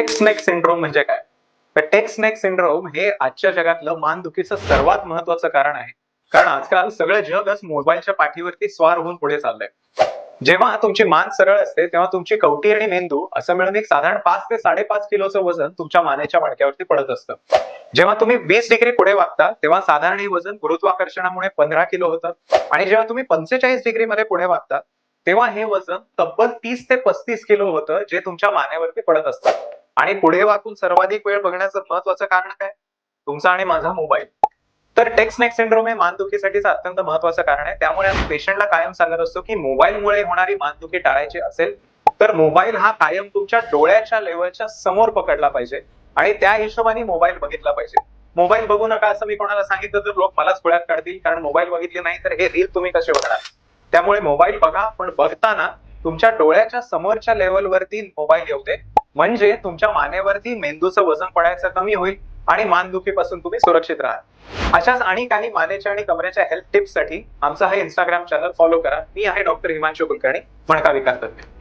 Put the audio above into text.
Text neck syndrome म्हणजे काय? तर टेक्स नेक सिंड्रोम हे आजच्या जगातलं मानदुखीचं सर्वात महत्वाचं कारण आहे. कारण आजकाल सगळं जगच मोबाईलच्या पाठीवरती स्वार होऊन पुढे चाललंय. जेव्हा तुमची मान सरळ असते तेव्हा तुमची कवटी आणि मेंदू असं मिळून एक साधारण पाच ते साडेपाच किलोचं वजन तुमच्या मानेच्या मणक्यावरती पडत असतं. जेव्हा तुम्ही वीस डिग्री पुढे वागता तेव्हा साधारण हे वजन गुरुत्वाकर्षणामुळे पंधरा किलो होतं. आणि जेव्हा तुम्ही पंचेचाळीस डिग्री मध्ये पुढे वागता तेव्हा हे वजन तब्बल तीस ते पस्तीस किलो होतं जे तुमच्या मानेवरती पडत असतं. आणि पुढे वाकून सर्वाधिक वेळ बघण्याचं महत्वाचं कारण काय? तुमचा आणि माझा मोबाईल तर टेक्स्ट नेक सिंड्रोम हे मानदुखीसाठीच अत्यंत महत्वाचं कारण आहे. त्यामुळे आम्ही पेशंटला कायम सांगत असतो की मोबाईलमुळे होणारी मानदुखी टाळायची असेल तर मोबाईल हा कायम तुमच्या डोळ्याच्या लेवलच्या समोर पकडला पाहिजे आणि त्या हिशोबाने मोबाईल बघितला पाहिजे. मोबाईल बघू नका असं मी कोणाला सांगितलं तर लोक मलाच खुळ्यात काढतील कारण मोबाईल बघितले नाही तर हे रील तुम्ही कसे बघणार? त्यामुळे मोबाईल बघा पण बघताना तुमच्या डोळ्याच्या समोरच्या लेवलवरती मोबाईल येऊ दे. म्हणजे तुमच्या मानेवरती मेंदूचं वजन पडायचं कमी होईल आणि मानदुखीपासून तुम्ही सुरक्षित राहाल. अशाच आणि काही मानेच्या आणि कमरेच्या हेल्थ टिप्ससाठी आमचा हा इंस्टाग्राम चॅनल फॉलो करा. मी आहे डॉक्टर हिमांशु कुलकर्णी. मणका विकास तज्ञ.